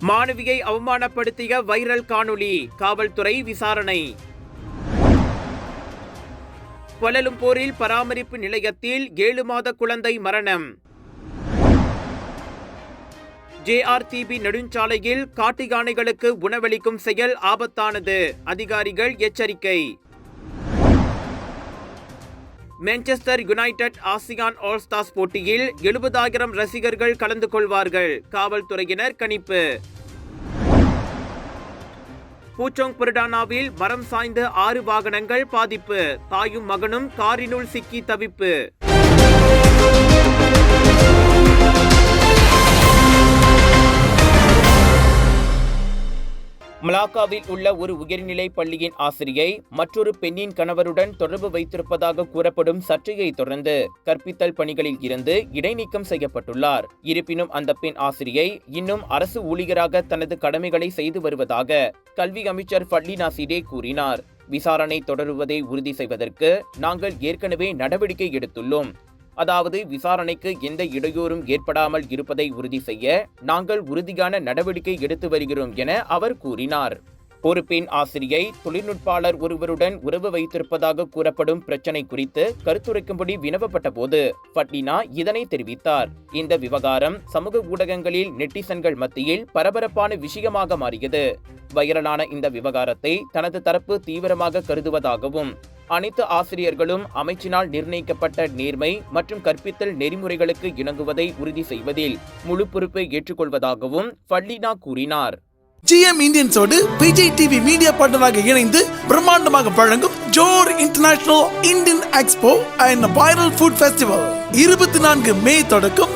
மாணவியை அவமானப்படுத்திய வைரல் காணொளி காவல்துறை விசாரணை. கொலலும்போரில் பராமரிப்பு நிலையத்தில் ஏழு மாத குழந்தை மரணம். ஜேஆர்டிபி நெடுஞ்சாலையில் காட்டு யானைகளுக்கு உணவளிக்கும் செயல் ஆபத்தானது அதிகாரிகள் எச்சரிக்கை. Manchester United ASEAN all stars போட்டியில் எழுபதாயிரம் ரசிகர்கள் கலந்து கொள்வார்கள். காவல்துறையினர் கணிப்பு. பூச்சோங் புரடானாவில் மரம் சாய்ந்த ஆறு வாகனங்கள் பாதிப்பு. தாயும் மகனும் காரினுள் சிக்கி தவிப்பு. மலாக்காவில் உள்ள ஒரு உயர்நிலை பள்ளியின் ஆசிரியை மற்றொரு பெண்ணின் கணவருடன் தொடர்பு வைத்திருப்பதாக கூறப்படும் சர்ச்சையை தொடர்ந்து கற்பித்தல் பணிகளில் இருந்து இடைநீக்கம் செய்யப்பட்டுள்ளார். இருப்பினும் அந்த பெண் ஆசிரியை இன்னும் அரசு ஊழியராக தனது கடமைகளை செய்து வருவதாக கல்வி அமைச்சர் ஃபட்லி நாசிடே கூறினார். விசாரணை தொடருவதை உறுதி செய்வதற்கு நாங்கள் ஏற்கனவே நடவடிக்கை எடுத்துள்ளோம். அதாவது விசாரணைக்கு எந்த இடையூறும் ஏற்படாமல் இருப்பதை உறுதி செய்ய நாங்கள் உறுதியான நடவடிக்கை எடுத்து வருகிறோம் என அவர் கூறினார். ஒரு பெண் ஆசிரியை தொழில்நுட்பாளர் ஒருவருடன் உறவு வைத்திருப்பதாக கூறப்படும் பிரச்சனை குறித்து கருத்துரைக்கும்படி வினவப்பட்ட போது ஃபட்லினா இதனை தெரிவித்தார். இந்த விவகாரம் சமூக ஊடகங்களில் நெட்டிசன்கள் மத்தியில் பரபரப்பான விஷயமாக மாறியது. வைரலான இந்த விவகாரத்தை தனது தரப்பு தீவிரமாக கருதுவதாகவும் அனைத்து ஆசிரியர்களும் அமைச்சினால் நிர்ணயிக்கப்பட்ட நேர்மை மற்றும் கற்பித்தல் நெறிமுறைகளுக்கு இணங்குவதை உறுதி செய்வதில் முழு பொறுப்பை ஏற்றுக்கொள்வதாகவும் ஃபல்லினா கூறினார். ஜிஎம் இந்தியன்ஸோடு விஜய் டிவி மீடியா பார்ட்னராக இணைந்து பிரம்மாண்டமாக வழங்கும் Johor international Indian expo and viral food festival இருபத்தி நான்கு மே தொடக்கம்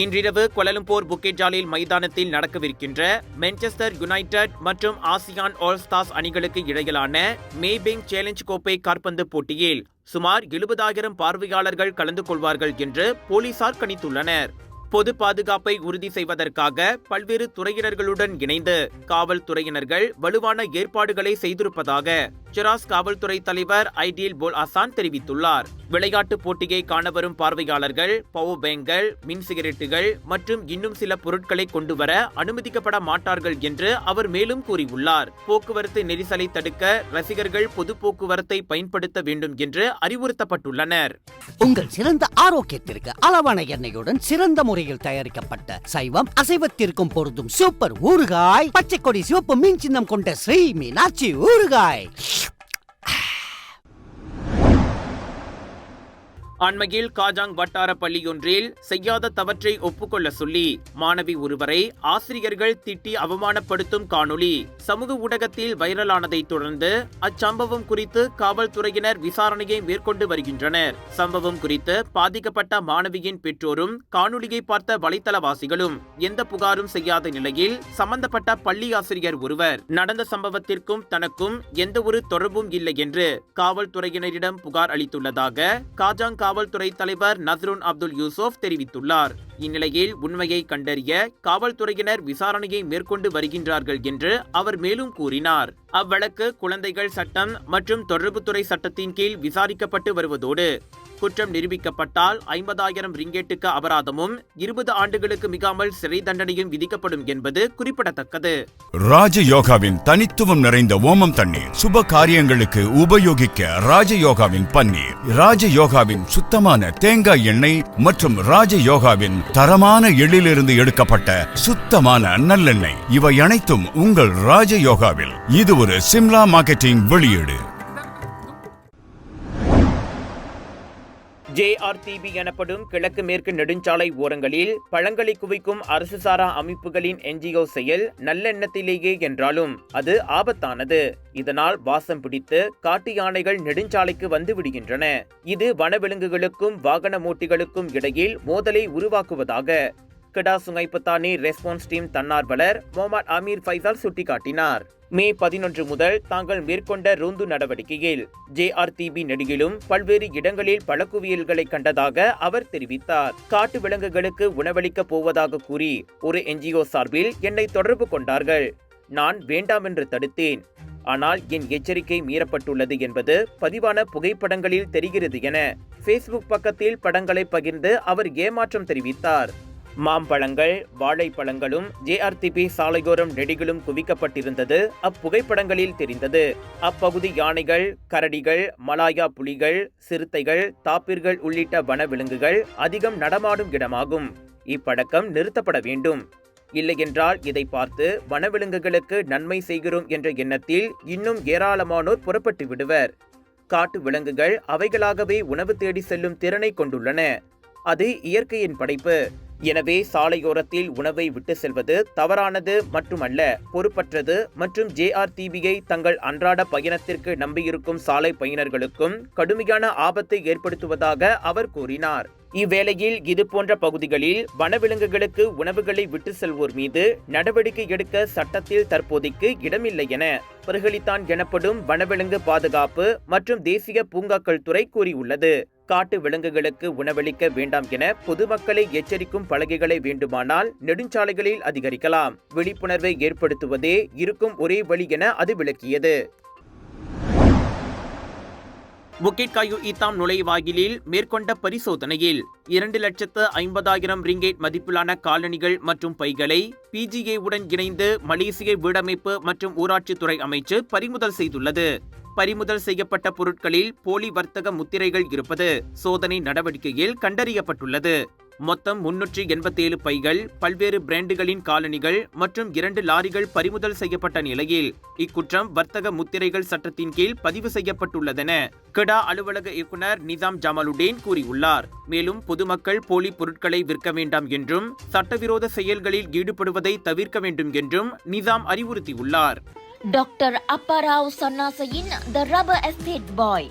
இன்றிரவு கொலலும்போர் புக்கேஜாலில் மைதானத்தில் நடக்கவிருக்கின்ற மென்செஸ்டர் யுனைடெட் மற்றும் ஆசியான் ஆல்ஸ்டாஸ் அணிகளுக்கு இடையிலான மேபிங் சேலஞ்ச் கோப்பை காற்பந்து போட்டியில் சுமார் எழுபதாயிரம் பார்வையாளர்கள் கலந்து கொள்வார்கள் என்று போலீசார் கணித்துள்ளனர். பொது பாதுகாப்பை உறுதி செய்வதற்காக பல்வேறு துறையினர்களுடன் இணைந்து காவல்துறையினர்கள் வலுவான ஏற்பாடுகளை செய்திருப்பதாக ஜெராஸ் காவல்துறை தலைவர் ஐடியல் போல் அசான் தெரிவித்துள்ளார். விளையாட்டுப் போட்டியை காண வரும் பார்வையாளர்கள் பவர் பேங்குகள் மின் சிகரெட்டுகள் மற்றும் இன்னும் சில பொருட்களை கொண்டு வர அனுமதிக்கப்பட மாட்டார்கள் என்று அவர் மேலும் கூறியுள்ளார். போக்குவரத்து நெரிசலை தடுக்க ரசிகர்கள் பொது போக்குவரத்தை பயன்படுத்த வேண்டும் என்று அறிவுறுத்தப்பட்டுள்ளனர். உங்கள் சிறந்த ஆரோக்கியத்திற்கு அளவான எண்ணெயுடன் சிறந்த முறையில் தயாரிக்கப்பட்ட சைவம் அசைவத்திற்கும் பொருந்தும் சூப்பர் ஊறுகாய் பச்சை கொடி சிவப்பு மீன் சின்னம் கொண்ட ஸ்ரீ மீனாட்சி ஊறுகாய். அண்மையில் காஜாங் வட்டார பள்ளியொன்றில் செய்யாத தவற்றை ஒப்புக்கொள்ள சொல்லி மாணவி ஒருவரை ஆசிரியர்கள் திட்டி அவமானப்படுத்தும் காணொளி சமூக ஊடகத்தில் வைரலானதை தொடர்ந்து அச்சம்பவம் குறித்து காவல்துறையினர் விசாரணையை மேற்கொண்டு வருகின்றனர். சம்பவம் குறித்து பாதிக்கப்பட்ட மாணவியின் பெற்றோரும் காணொளியை பார்த்த வலைத்தளவாசிகளும் எந்த புகாரும் செய்யாத நிலையில் சம்பந்தப்பட்ட பள்ளி ஆசிரியர் ஒருவர் நடந்த சம்பவத்திற்கும் தனக்கும் எந்த ஒரு தொடர்பும் இல்லை என்று காவல்துறையினரிடம் புகார் அளித்துள்ளதாக காஜாங் காவல்துறை தலைவர் நஸ்ருன் அப்துல் யூசுப் தெரிவித்துள்ளார். இந்நிலையில் உண்மையை கண்டறிய காவல்துறையினர் விசாரணையை மேற்கொண்டு வருகின்றார்கள் என்று அவர் மேலும் கூறினார். அவ்வழக்கு குழந்தைகள் சட்டம் மற்றும் தொடர்புத்துறை சட்டத்தின் கீழ் விசாரிக்கப்பட்டு வருவதோடு குற்றம் நிரூபிக்கப்பட்டால் ஐம்பதாயிரம் ரிங்கெட்டுக்கு அபராதமும் இருபது ஆண்டுகளுக்கு மிகாமல் சிறை தண்டனையும் விதிக்கப்படும் என்பது குறிப்பிடத்தக்கது. ராஜயோகாவின் தனித்துவம் நிறைந்த ஓமம் தண்ணீர் சுப காரியங்களுக்கு உபயோகிக்க ராஜயோகாவின் பன்னீர். ராஜயோகாவின் சுத்தமான தேங்காய் எண்ணெய் மற்றும் ராஜயோகாவின் தரமான எள்ளிலிருந்து எடுக்கப்பட்ட சுத்தமான நல்லெண்ணெய். இவை அனைத்தும் உங்கள் ராஜயோகாவில். இது ஒரு சிம்லா மார்க்கெட்டிங் வெளியீடு. ஜேஆர்டிபி எனப்படும் கிழக்கு மேற்கு நெடுஞ்சாலை ஓரங்களில் பழங்களை குவிக்கும் அரசு சாரா அமைப்புகளின் என்ஜிஓ செயல் நல்லெண்ணத்திலேயே என்றாலும் அது ஆபத்தானது. இதனால் வாசம் பிடித்து காட்டு யானைகள் நெடுஞ்சாலைக்கு வந்து விடுகின்றன. இது வனவிலங்குகளுக்கும் வாகன மூட்டிகளுக்கும் இடையில் மோதலை உருவாக்குவதாக Kedah Sungai Petani response team தன்னார்வலர் Muhammad Amir Faisal சுட்டிக்காட்டினார். மே பதினொன்று முதல் தாங்கள் மேற்கொண்ட ரோந்து நடவடிக்கையில் ஜேஆர்டிபி நெடுகிலும் பல்வேறு இடங்களில் பழக்குவியல்களை கண்டதாக அவர் தெரிவித்தார். காட்டு விலங்குகளுக்கு உணவளிக்கப் போவதாக கூறி ஒரு என்ஜிஓ சார்பில் என்னை தொடர்பு கொண்டார்கள். நான் வேண்டாம் என்று தடுத்தேன். ஆனால் என் எச்சரிக்கை மீறப்பட்டுள்ளது என்பது பதிவான புகைப்படங்களில் தெரிகிறது என ஃபேஸ்புக் பக்கத்தில் படங்களை பகிர்ந்து அவர் ஏமாற்றம் தெரிவித்தார். மாம்பழங்கள் வாழைப்பழங்களும் ஜேஆர்டிபி சாலையோரம் நெடிகளும் குவிக்கப்பட்டிருந்தது. அப்புகைப்படங்களில் தெரிந்தது. அப்பகுதி யானைகள் கரடிகள் மலாயா புலிகள் சிறுத்தைகள் தாப்பிர்கள் உள்ளிட்ட வனவிலங்குகள் அதிகம் நடமாடும் இடமாகும். இப்படக்கம் நிறுத்தப்பட வேண்டும். இல்லையென்றால் இதை பார்த்து வனவிலங்குகளுக்கு நன்மை செய்கிறோம் என்ற எண்ணத்தில் இன்னும் ஏராளமானோர் புறப்பட்டு விடுவர். காட்டு விலங்குகள் அவைகளாகவே உணவு தேடி செல்லும் திறனை கொண்டுள்ளன. அது இயற்கையின் படைப்பு. எனவே சாலையோரத்தில் உணவை விட்டு செல்வது தவறானது மட்டுமல்ல பொறுப்பற்றது மற்றும் ஜேஆர்டிபியை தங்கள் அன்றாட பயணத்திற்கு நம்பியிருக்கும் சாலை பயணர்களுக்கும் கடுமையான ஆபத்தை ஏற்படுத்துவதாக அவர் கூறினார். இவ்வேளையில் இதுபோன்ற பகுதிகளில் வனவிலங்குகளுக்கு உணவுகளை விட்டு செல்வோர் மீது நடவடிக்கை எடுக்க சட்டத்தில் தற்போதைக்கு இடமில்லை என பிரகலித்தான் எனப்படும் வனவிலங்கு பாதுகாப்பு மற்றும் தேசிய பூங்காக்கள் துறை கூறியுள்ளது. காட்டு விலங்குகளுக்கு உணவளிக்க வேண்டாம் என பொதுமக்களை எச்சரிக்கும் பலகைகளை வேண்டுமானால் நெடுஞ்சாலைகளில் அதிகரிக்கலாம். விழிப்புணர்வை ஏற்படுத்துவதே இருக்கும் ஒரே வழி என அது விளக்கியது. புக்கிட்காயு ஈத்தாம் நுழைவாயிலில் மேற்கொண்ட பரிசோதனையில் இரண்டு லட்சத்து ஐம்பதாயிரம் ரிங்கேட் மதிப்பிலான காலணிகள் மற்றும் பைகளை பிஜிஏ உடன் இணைந்து மலேசிய வீடமைப்பு மற்றும் ஊராட்சித்துறை அமைச்சு பறிமுதல் செய்துள்ளது. பறிமுதல் செய்யப்பட்ட பொருட்களில் போலி வர்த்தக முத்திரைகள் இருப்பது சோதனை நடவடிக்கையில் கண்டறியப்பட்டுள்ளது. மொத்தம் முன்னூற்றி எண்பத்தேழு பைகள் பல்வேறு பிராண்டுகளின் காலணிகள் மற்றும் இரண்டு லாரிகள் பறிமுதல் செய்யப்பட்ட நிலையில் இக்குற்றம் வர்த்தக முத்திரைகள் சட்டத்தின் கீழ் பதிவு செய்யப்பட்டுள்ளதென கெடா அலுவலக இயக்குனர் நிசாம் ஜமாலுடேன் கூறியுள்ளார். மேலும் பொதுமக்கள் போலி பொருட்களை விற்க வேண்டாம் என்றும் சட்டவிரோத செயல்களில் ஈடுபடுவதை தவிர்க்க வேண்டும் என்றும் நிசாம் அறிவுறுத்தியுள்ளார். டாக்டர் அப்பாராவ் சன்னாசையின் the estate bye.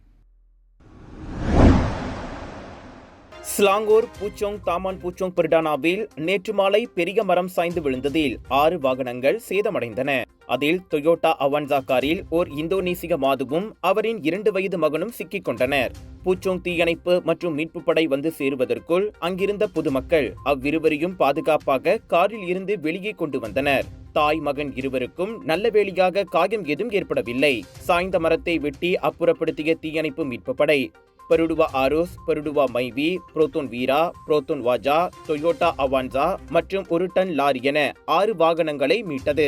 Selangor பூச்சோங் Taman பூச்சோங் பிரிடானாவில் நேற்று மாலை பெரிய மரம் சாய்ந்து விழுந்ததில் ஆறு வாகனங்கள் சேதமடைந்தன. அதில் டொயோட்டா அவன்சா காரில் ஓர் இந்தோனேசிய மாதுவும் அவரின் இரண்டு வயது மகனும் சிக்கிக் கொண்டனர். பூச்சோங் தீயணைப்பு மற்றும் மீட்புப் படை வந்து சேருவதற்குள் அங்கிருந்த பொதுமக்கள் அவ்விருவரையும் பாதுகாப்பாக காரில் இருந்து வெளியே கொண்டு வந்தனர். தாய் மகன் இருவருக்கும் நல்ல வேளியாக காயம் எதுவும் ஏற்படவில்லை. சாய்ந்த மரத்தை வெட்டி அப்புறப்படுத்திய தீயணைப்பு மீட்புப் படை Perodua Aruz Perodua Myvi Proton Wira Proton Waja Toyota Avanza மற்றும் ஒரு டன் லாரி என ஆறு வாகனங்களை மீட்டது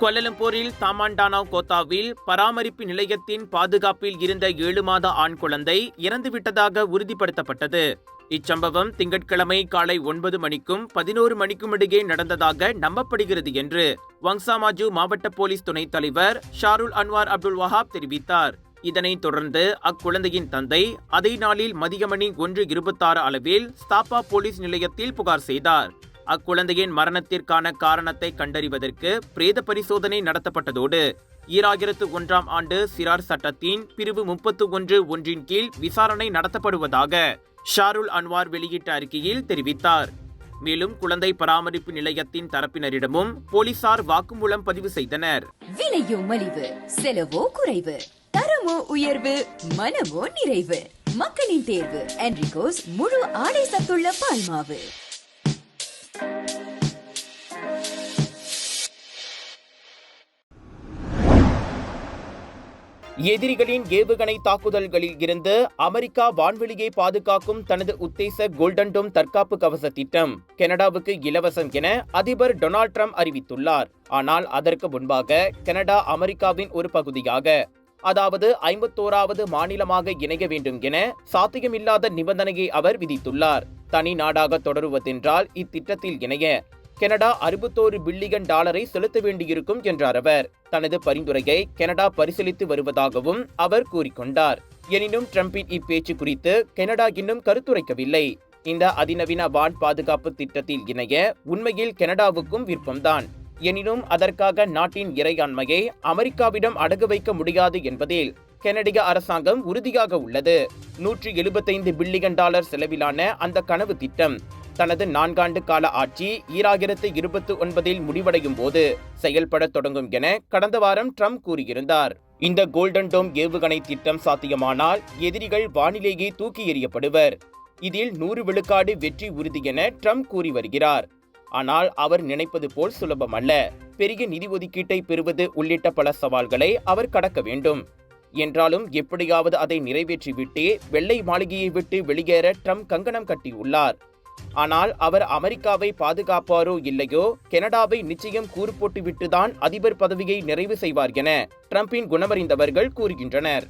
கொல்லலம்பூரில் தாமாண்டானா கோத்தாவில் பராமரிப்பு நிலையத்தின் பாதுகாப்பில் இருந்த ஏழு மாத ஆண் குழந்தை இறந்துவிட்டதாக உறுதிப்படுத்தப்பட்டது. இச்சம்பவம் திங்கட்கிழமை காலை ஒன்பது மணிக்கும் பதினோரு மணிக்கும் இடையே நடந்ததாக நம்பப்படுகிறது என்று வங்சாமாஜு மாவட்ட போலீஸ் துணைத் தலைவர் ஷாருல் அன்வார் அப்துல் வஹாப் தெரிவித்தார். இதனைத் தொடர்ந்து அக்குழந்தையின் தந்தை அதே நாளில் மதியமணி ஒன்று இருபத்தாறு அளவில் ஸ்தாப்பா போலீஸ் நிலையத்தில் புகார் செய்தார். அக்குழந்தையின் மரணத்திற்கான காரணத்தை கண்டறிவதற்கு பிரேத பரிசோதனை நடத்தப்பட்டதோடு ஈராயிரத்து ஒன்றாம் ஆண்டு சிறார் சட்டத்தின் பிரிவு முப்பத்து ஒன்று ஒன்றின் கீழ் விசாரணை நடத்தப்படுவதாக ஷாருல் அன்வார் வெளியிட்ட அறிக்கையில் தெரிவித்தார். மேலும் குழந்தை பராமரிப்பு நிலையத்தின் தரப்பினரிடமும் போலீசார் வாக்குமூலம் பதிவு செய்தனர். விலையோ மலிவு செலவோ குறைவு தரமோ உயர்வு மனமோ நிறைவு. மக்களின் தேர்வு என்ரிகோஸ் முழு ஆடை சத்துள்ள பால்மாவு. எதிரிகளின் ஏவுகணை தாக்குதல்களில் இருந்து அமெரிக்கா வான்வெளியை பாதுகாக்கும் தனது உத்தேச கோல்டன் டோம் தற்காப்பு கவச திட்டம் கனடாவுக்கு இலவசம் என அதிபர் டொனால்ட் ட்ரம்ப் அறிவித்துள்ளார். ஆனால் அதற்கு முன்பாக கனடா அமெரிக்காவின் ஒரு பகுதியாக அதாவது ஐம்பத்தோராவது மாநிலமாக இணைய வேண்டும் என சாத்தியமில்லாத நிபந்தனையை அவர் விதித்துள்ளார். தனி நாடாக தொடருவதென்றால் இத்திட்டத்தில் இணைய கனடா அறுபத்தோரு பில்லியன் டாலரை செலுத்த வேண்டியிருக்கும் என்றார் அவர். தனது பரிந்துரையை கனடா பரிசீலித்து வருவதாகவும் அவர் கூறிக்கொண்டார். எனினும் ட்ரம்பின் இப்பேச்சு குறித்து கனடா இன்னும் கருத்துரைக்கவில்லை. இந்த அதிநவீன வான் பாதுகாப்பு திட்டத்தில் இணைய உண்மையில் கனடாவுக்கும் விருப்பம்தான். எனினும் அதற்காக நாட்டின் இறையாண்மையை அமெரிக்காவிடம் அடகு வைக்க முடியாது என்பதில் கெனடிய அரசாங்கம் உறுதியாக உள்ளது. நூற்றி எழுபத்தைந்து பில்லியன் டாலர் செலவிலான அந்த கனவு திட்டம் தனது நான்காண்டு கால ஆட்சி ஈராயிரத்து இருபத்தி ஒன்பதில் முடிவடையும் போது செயல்படத் தொடங்கும் என கடந்த வாரம் ட்ரம்ப் கூறியிருந்தார். இந்த கோல்டன் டோம் ஏவுகணை திட்டம் சாத்தியமானால் எதிரிகள் வானிலேயே தூக்கி எறியப்படுவர். இதில் நூறு விழுக்காடு வெற்றி உறுதி என ட்ரம்ப் கூறி வருகிறார். ஆனால் அவர் நினைப்பது போல் சுலபமல்ல பெரிய நிதி ஒதுக்கீட்டை பெறுவது உள்ளிட்ட பல சவால்களை அவர் கடக்க வேண்டும். என்றாலும் எப்படியாவது அதை நிறைவேற்றிவிட்டு வெள்ளை மாளிகையை விட்டு வெளியேற ட்ரம்ப் கங்கணம் கட்டியுள்ளார். ஆனால் அவர் அமெரிக்காவை பாதுகாப்பாரோ இல்லையோ கனடாவை நிச்சயம் கூறு போட்டுவிட்டுதான் அதிபர் பதவியை நிறைவு செய்வார் என ட்ரம்பின் குணமறிந்தவர்கள் கூறுகின்றனர்.